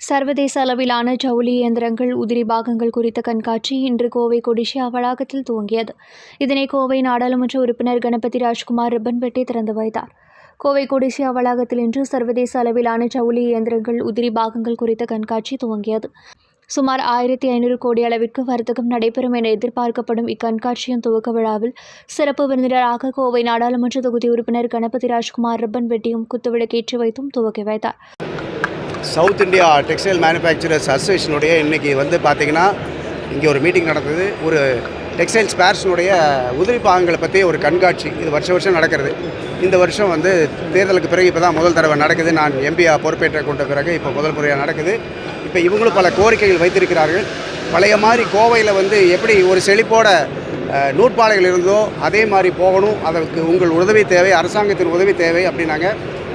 சர்வதேச அளவிலான ஜவுளி இயந்திரங்கள் உதிரி பாகங்கள் குறித்த கண்காட்சி இன்று கோவை கொடிஷியா வளாகத்தில் துவங்கியது. இதனை கோவை நாடாளுமன்ற உறுப்பினர் கணபதி ராஜ்குமார் ரிப்பன் வெட்டி திறந்து வைத்தார். கோவை கொடிசியா வளாகத்தில் இன்று சர்வதேச அளவிலான ஜவுளி இயந்திரங்கள் உதிரி பாகங்கள் குறித்த கண்காட்சி துவங்கியது. சுமார் ஆயிரத்தி ஐநூறு கோடி அளவிற்கு வர்த்தகம் நடைபெறும் என எதிர்பார்க்கப்படும் இக்கண்காட்சியின் துவக்க விழாவில் சிறப்பு விருந்தினராக கோவை நாடாளுமன்ற தொகுதி உறுப்பினர் கணபதி ராஜ்குமார் ரிப்பன் வெட்டியும் குத்துவிளக்கேற்றி வைத்தும் துவக்கி வைத்தார். சவுத் இந்தியா டெக்ஸ்டைல் மேனுஃபேக்சரர்ஸ் அசோசியேஷனுடைய இன்றைக்கி வந்து பார்த்திங்கன்னா இங்கே ஒரு மீட்டிங் நடந்தது ஒரு டெக்ஸ்டைல் ஸ்பேர்ஸினுடைய உதிரி பாகங்களை பற்றி ஒரு கண்காட்சி. இது வருஷம் வருஷம் நடக்கிறது. இந்த வருஷம் வந்து தேர்தலுக்கு பிறகு இப்போ தான் முதல் தடவை நடக்குது. நான் எம்பியா பொறுப்பேற்ற கொண்ட பிறகு இப்போ முதல் முறையாக நடக்குது. இப்போ இவங்களும் பல கோரிக்கைகள் வைத்திருக்கிறார்கள். பழைய மாதிரி கோவையில் வந்து எப்படி ஒரு செழிப்போட நூற்பாலைகள் இருந்தோ அதே மாதிரி போகணும். அதற்கு உங்கள் உதவி தேவை அரசாங்கத்தின் உதவி தேவை அப்படின்னாங்க.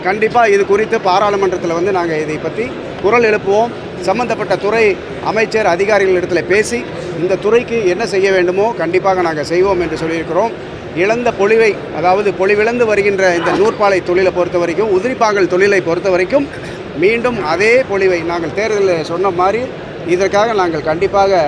கண்டிப்பாக இது குறித்து பாராளுமன்றத்தில் வந்து நாங்கள் இதை பற்றி குரல் எழுப்புவோம். சம்பந்தப்பட்ட துறை அமைச்சர் அதிகாரிகள் இடத்துல பேசி இந்த துறைக்கு என்ன செய்ய வேண்டுமோ கண்டிப்பாக நாங்கள் செய்வோம் என்று சொல்லியிருக்கிறோம். இழந்த பொழிவை அதாவது பொழிவிழந்து வருகின்ற இந்த நூற்பாலை தொழிலை பொறுத்த வரைக்கும் உதிரிப்பாங்கல் தொழிலை பொறுத்த வரைக்கும் மீண்டும் அதே பொழிவை நாங்கள் தேர்தலில் சொன்ன மாதிரி இதற்காக நாங்கள் கண்டிப்பாக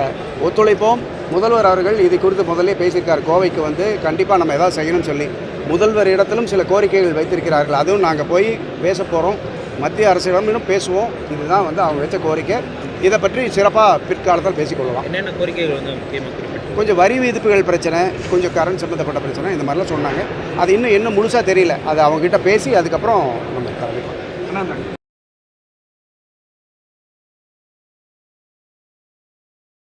ஒத்துழைப்போம். முதல்வர் அவர்கள் இது குறித்து முதல்ல பேசியிருக்கார். கோவைக்கு வந்து கண்டிப்பாக நம்ம எதாவது செய்யணும்னு சொல்லி. முதல்வர் இடத்திலும் சில கோரிக்கைகள் வைத்திருக்கிறார்கள். அதுவும் நாங்கள் போய் பேச போகிறோம் மத்திய அரசிடம் இன்னும் பேசுவோம். இதுதான் வந்து அவங்க வச்ச கோரிக்கை. இதை பற்றி சிறப்பாக பிற்காலத்தில் பேசிக்கொள்ளலாம். என்னென்ன கோரிக்கைகள் வந்து முக்கியமாக கொஞ்சம் வரி விதிப்புகள் பிரச்சனை கொஞ்சம் கரண்ட் சம்மந்தப்பட்ட பிரச்சனை இந்த மாதிரிலாம் சொன்னாங்க. அது இன்னும் என்ன முழுசாக தெரியல. அது அவங்ககிட்ட பேசி அதுக்கப்புறம் நம்ம தலைமை